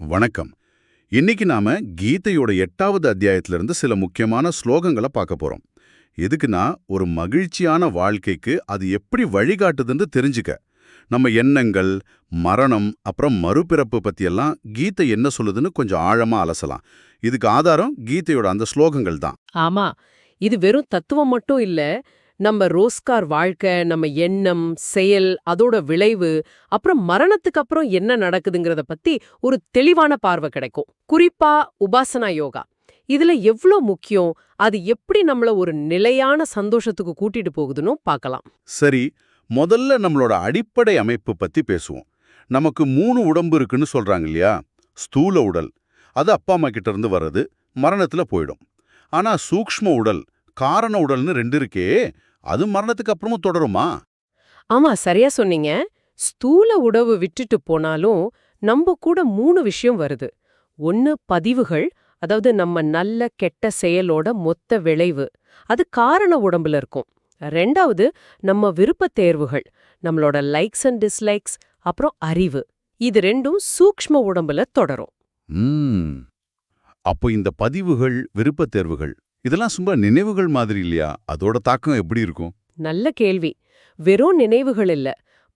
வணக்கம். இன்னைக்கு நாம கீதையோட எட்டாவது அத்தியாயத்திலிருந்து சில முக்கியமான ஸ்லோகங்களை பார்க்க போறோம். எதுக்குன்னா ஒரு மகிழ்ச்சியான வாழ்க்கைக்கு அது எப்படி வழிகாட்டுதுன்னு தெரிஞ்சுக்க. நம்ம எண்ணங்கள் மரணம் அப்புறம் மறுபிறப்பு பத்தியெல்லாம் கீதை என்ன சொல்லுதுன்னு கொஞ்சம் ஆழமா அலசலாம். இதுக்கு ஆதாரம் கீதையோட அந்த ஸ்லோகங்கள் தான். ஆமா. இது வெறும் தத்துவம் மட்டும் இல்ல நம்ம ரோஸ்கார் வாழ்க்கை நம்ம எண்ணம் செயல் அதோட விளைவு அப்புறம் மரணத்துக்கு அப்புறம் என்ன நடக்குதுங்கிறத பத்தி ஒரு தெளிவான பார்வை கிடைக்கும். குறிப்பா உபாசனா யோகா. இதுல எவ்ளோ முக்கியம் அது எப்படி நம்மள ஒரு நிலையான சந்தோஷத்துக்கு கூட்டிட்டு போகுதுன்னு பார்க்கலாம். சரி முதல்ல நம்மளோட அடிப்படை அமைப்பு பத்தி பேசுவோம். நமக்கு மூணு உடம்பு இருக்குன்னு சொல்றாங்க இல்லையா? ஸ்தூல உடல். அது அப்பா அம்மா கிட்ட இருந்து வர்றது மரணத்துல போயிடும். ஆனா சூக்ஷ்ம உடல் காரண உடல்னு ரெண்டு இருக்கே. அது மரணத்துக்கு அப்புறமும் தொடருமா? ஆமா சரியா சொன்னீங்க. ஸ்தூல உடவு விட்டுட்டு போனாலும் நம்ம கூட மூணு விஷயம் வருது. ஒன்னு பதிவுகள் அதாவது நம்ம நல்ல கெட்ட செயலோட மொத்த விளைவு. அது காரண உடம்புல இருக்கும். ரெண்டாவது நம்ம விருப்பத் தேர்வுகள் நம்மளோட லைக்ஸ் அண்ட் டிஸ்லைக்ஸ் அப்புறம் அறிவு. இது ரெண்டும் சூக்ஷ்ம உடம்புல தொடரும். அப்போ இந்த பதிவுகள் விருப்பத் தேர்வுகள் இதெல்லாம் சும்மா நினைவுகள் மாதிரி இல்லையா? அதோட தாக்கம் எப்படி இருக்கும்? நல்ல கேள்வி. வெறும் நினைவுகள் இல்ல.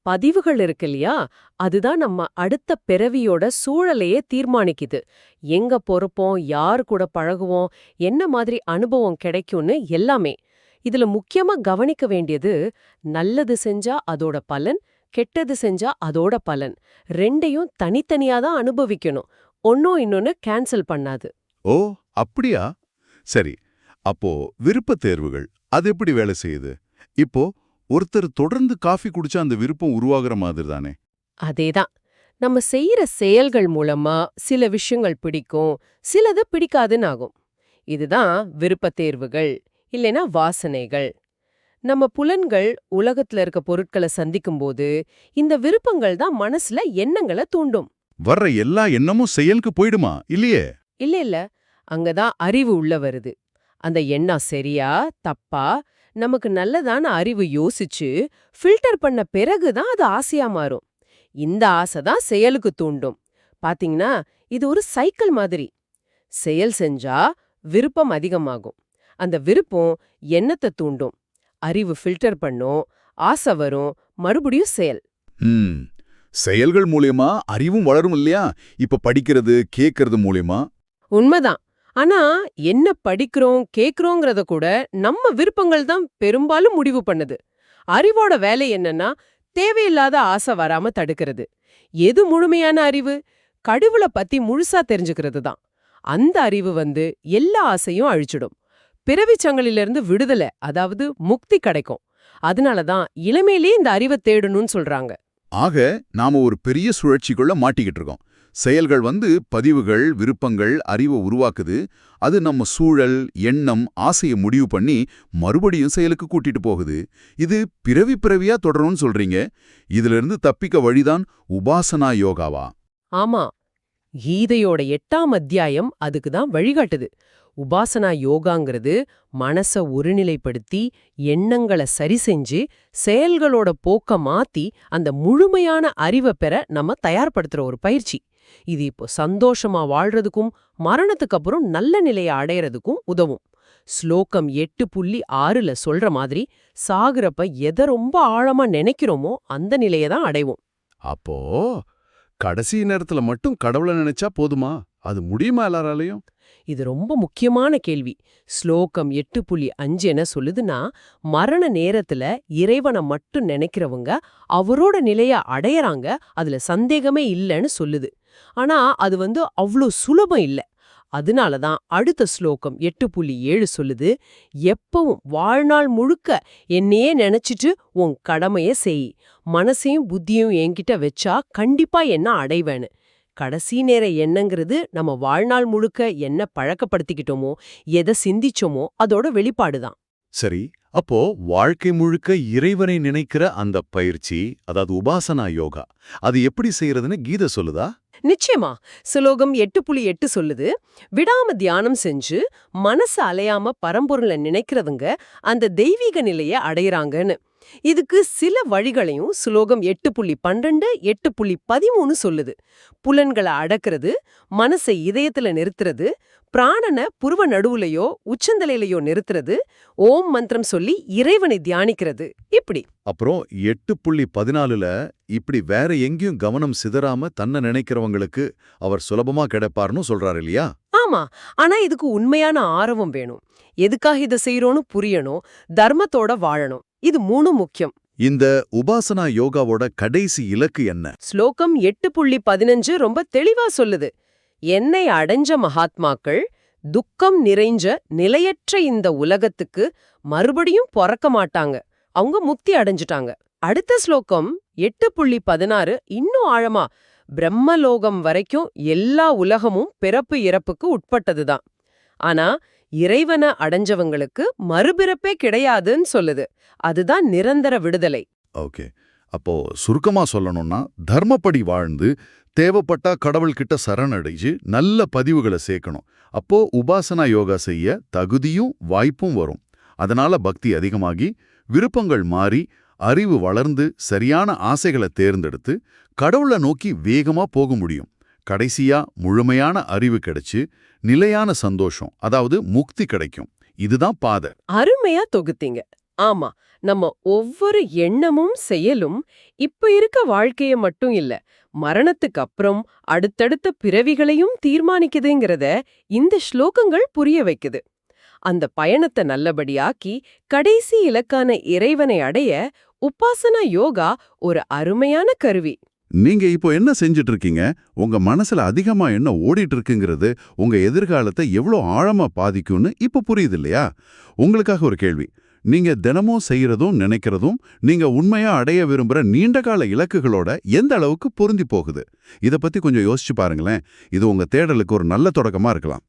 பதிவுகள் இருக்கு இல்லையா? அதுதான் நம்ம அடுத்த பிறவியோட சூழலையே தீர்மானிக்குது. எங்க பொறுப்போம்? யார் கூட பழகுவோம்? என்ன மாதிரி அனுபவம் கிடைக்கும்னு எல்லாமே. இதுல முக்கியமா கவனிக்க வேண்டியது நல்லது செஞ்சா அதோட பலன் கெட்டது செஞ்சா அதோட பலன். ரெண்டையும் தனித்தனியா தான் அனுபவிக்கணும். ஒன்னும் இன்னொன்னு கேன்சல் பண்ணாது. ஓ அப்படியா? சரி. அப்போ விருப்பத் தேர்வுகள் அது எப்படி வேலை செய்யுது? இப்போ ஒருத்தர் தொடர்ந்து காஃபி குடிச்சா அந்த விருப்பம் உருவாகுற மாதிரி தானே? அதேதான். நம்ம செய்யற செயல்கள் மூலமா சில விஷயங்கள் பிடிக்கும் சிலது பிடிக்காதுன்னு ஆகும். இதுதான் விருப்பத் தேர்வுகள் இல்லைனா வாசனைகள். நம்ம புலன்கள் உலகத்துல இருக்க பொருட்களை சந்திக்கும்போது இந்த விருப்பங்கள் தான் மனசுல எண்ணங்களை தூண்டும். வர்ற எல்லா எண்ணமும் செயலுக்கு போயிடுமா இல்லையே? இல்ல இல்ல. அங்கதான் அறிவு உள்ள வருது. அந்த எண்ணம் சரியா தப்பா நமக்கு நல்லதான அறிவு யோசிச்சு ஃபில்டர் பண்ண பிறகுதான் அது ஆசையா மாறும். இந்த ஆசை தான் செயலுக்கு தூண்டும். பாத்தீங்கன்னா இது ஒரு சைக்கிள் மாதிரி. செயல் செஞ்சா விருப்பம் அதிகமாகும். அந்த விருப்பம் எண்ணத்தை தூண்டும். அறிவு ஃபில்டர் பண்ணும் ஆசை வரும் மறுபடியும் செயல். செயல்கள் மூலியமா அறிவும் வளரும் இல்லையா? இப்ப படிக்கிறது கேட்கறது மூலியமா? உண்மைதான். ஆனா என்ன படிக்கிறோம் கேக்குறோங்கிறத கூட நம்ம விருப்பங்கள் தான் பெரும்பாலும் முடிவு பண்ணுது. அறிவோட வேலை என்னன்னா தேவையில்லாத ஆசை வராம தடுக்கிறது. எது முழுமையான அறிவு? கடுவுல பத்தி முழுசா தெரிஞ்சுக்கிறது தான். அந்த அறிவு வந்து எல்லா ஆசையும் அழிச்சிடும். பிறவிச் சங்கிலிருந்து விடுதலை அதாவது முக்தி கிடைக்கும். அதனால தான் இளமையிலேயே இந்த அறிவை தேடணும்னு சொல்றாங்க. ஆக நாம ஒரு பெரிய சுழற்சிக்குள்ள மாட்டிக்கிட்டு இருக்கோம். செயல்கள் வந்து பதிவுகள் விருப்பங்கள் அறிவை உருவாக்குது. அது நம்ம சூழல் எண்ணம் ஆசையை முடிவு பண்ணி மறுபடியும் செயலுக்கு கூட்டிட்டு போகுது. இது பிறவி பிறவியா தொடரும்னு சொல்றீங்க. இதிலிருந்து தப்பிக்க வழிதான் உபாசனா யோகாவா? ஆமா. கீதையோட எட்டாம் அத்தியாயம் அதுக்கு தான் வழிகாட்டுது. உபாசனா யோகாங்கிறது மனச ஒருநிலைப்படுத்தி எண்ணங்களை சரி செஞ்சு செயல்களோட போக்க மாத்தி அந்த முழுமையான அறிவை பெற நம்ம தயார்படுத்துற ஒரு பயிற்சி. இது இப்போ சந்தோஷமா வாழ்றதுக்கும் மரணத்துக்கு அப்புறம் நல்ல நிலையை அடையறதுக்கும் உதவும். ஸ்லோகம் எட்டு புள்ளி ஆறுல சொல்ற மாதிரி சாகுறப்ப எதை ரொம்ப ஆழமா நினைக்கிறோமோ அந்த நிலையை தான் அடைவோம். அப்போ கடைசி நேரத்துல மட்டும் கடவுளை நினைச்சா போதுமா? அது முடியுமா எல்லாராலையும்? இது ரொம்ப முக்கியமான கேள்வி. ஸ்லோகம் எட்டு புள்ளி அஞ்சு என்ன சொல்லுதுன்னா மரண நேரத்துல இறைவனை மட்டும் நினைக்கிறவங்க அவரோட நிலைய அடையறாங்க அதுல சந்தேகமே இல்லைன்னு சொல்லுது. ஆனா அது வந்து அவ்வளோ சுலபம் இல்ல. அதனால தான் அடுத்த ஸ்லோகம் எட்டு புள்ளி ஏழு சொல்லுது எப்பவும் வாழ்நாள் முழுக்க என்னையே நினைச்சிட்டு உன் கடமைய செய். மனசையும் புத்தியும் என்கிட்ட வச்சா கண்டிப்பா என்ன அடைவேன்னு. கடைசி நேர எண்ணங்கிறது நம்ம வாழ்நாள் முழுக்க என்ன பழக்கப்படுத்திக்கிட்டோமோ எதை சிந்திச்சோமோ அதோட வெளிப்பாடுதான் சரி அப்போ வாழ்க்கை முழுக்க இறைவனை நினைக்கிற அந்த பயிற்சி அதாவது உபாசனா யோகா அது எப்படி செய்யறதுன்னு கீதை சொல்லுதா? நிச்சயமா. சுலோகம் எட்டு புள்ளி எட்டு சொல்லுது விடாம தியானம் செஞ்சு மனசு அலையாம பரம்பொருளை நினைக்கிறவங்க அந்த தெய்வீக நிலைய அடையறாங்கன்னு. இதுக்கு சில வழிகளையும் சுலோகம் எட்டு புள்ளி பன்னெண்டு எட்டு புள்ளி பதிமூணு சொல்லுது. புலன்களை அடக்குறது மனசை இதயத்துல நிறுத்துறது பிராணனை புருவ நடுவுலையோ உச்சந்தலையிலையோ நிறுத்துறது ஓம் மந்திரம் சொல்லி இறைவனை தியானிக்கிறது. இப்படி. அப்புறம் எட்டு புள்ளி பதினாலுல இப்படி வேற எங்கேயும் கவனம் சிதறாம தன்னை நினைக்கிறவங்களுக்கு அவர் சுலபமா கிடைப்பார்னு சொல்றாரு இல்லையா? ஆமா. ஆனா இதுக்கு உண்மையான ஆர்வம் வேணும். எதுக்காக இதை செய்யறோம்னு புரியணும். தர்மத்தோட வாழணும். இது மூணும் முக்கியம். இந்த உபாசனா யோகாவோட கடைசி இலக்கு என்ன? ஸ்லோகம் எட்டு புள்ளி பதினஞ்சு ரொம்ப தெளிவா சொல்லுது. என்னை அடைஞ்ச மகாத்மாக்கள் துக்கம் நிறைஞ்ச நிலையற்ற இந்த உலகத்துக்கு மறுபடியும் பொறக்க மாட்டாங்க. அவங்க முக்தி அடைஞ்சிட்டாங்க. அடுத்த ஸ்லோகம் எட்டு புள்ளி பதினாறு இன்னும் ஆழமா. பிரம்மலோகம் வரைக்கும் எல்லா உலகமும் பிறப்பு இறப்புக்கு உட்பட்டதுதான். ஆனா இறைவனை அடைஞ்சவங்களுக்கு மறுபிறப்பே கிடையாதுன்னு சொல்லுது. அதுதான் நிரந்தர விடுதலை. ஓகே. அப்போ சுருக்கமா சொல்லணும்னா தர்மப்படி வாழ்ந்து தேவைப்பட்டா கடவுள்கிட்ட சரணடைஞ்சு நல்ல பதிவுகளை சேர்க்கணும். அப்போ உபாசனா யோகா செய்ய தகுதியும் வாய்ப்பும் வரும். அதனால பக்தி அதிகமாகி விருப்பங்கள் மாறி அறிவு வளர்ந்து சரியான ஆசைகளை தேர்ந்தெடுத்து கடவுளை நோக்கி வேகமா போக முடியும். கடைசியா முழுமையான அறிவு கிடைச்சு நிலையான சந்தோஷம் அதாவது முக்தி கிடைக்கும். இதுதான் பாதை. அருமையா தொகுத்தீங்க. ஆமா நம்ம ஒவ்வொரு எண்ணமும் செயலும் இப்ப இருக்க வாழ்க்கைய மட்டும் இல்ல மரணத்துக்கு அப்புறம் அடுத்தடுத்த பிறவிகளையும் தீர்மானிக்குதுங்கிறத இந்த ஸ்லோகங்கள் புரிய வைக்குது. அந்த பயணத்தை நல்லபடியாக்கி கடைசி இலக்கான இறைவனை அடைய உபாசனா யோகா ஒரு அருமையான கருவி. நீங்க இப்போ என்ன செஞ்சுட்டு இருக்கீங்க உங்க மனசுல அதிகமா என்ன ஓடிட்டு இருக்குங்கிறது உங்க எதிர்காலத்தை எவ்வளோ ஆழமா பாதிக்கும்னு இப்போ புரியுது இல்லையா உங்களுக்காக ஒரு கேள்வி. நீங்க தினமும் செய்யறதும் நினைக்கிறதும் நீங்க உண்மையா அடைய விரும்புற நீண்டகால இலக்குகளோட எந்த அளவுக்கு பொருந்தி போகுது? இத பத்தி கொஞ்சம் யோசிச்சு பாருங்களேன். இது உங்க தேடலுக்கு ஒரு நல்ல தொடக்கமா இருக்கலாம்.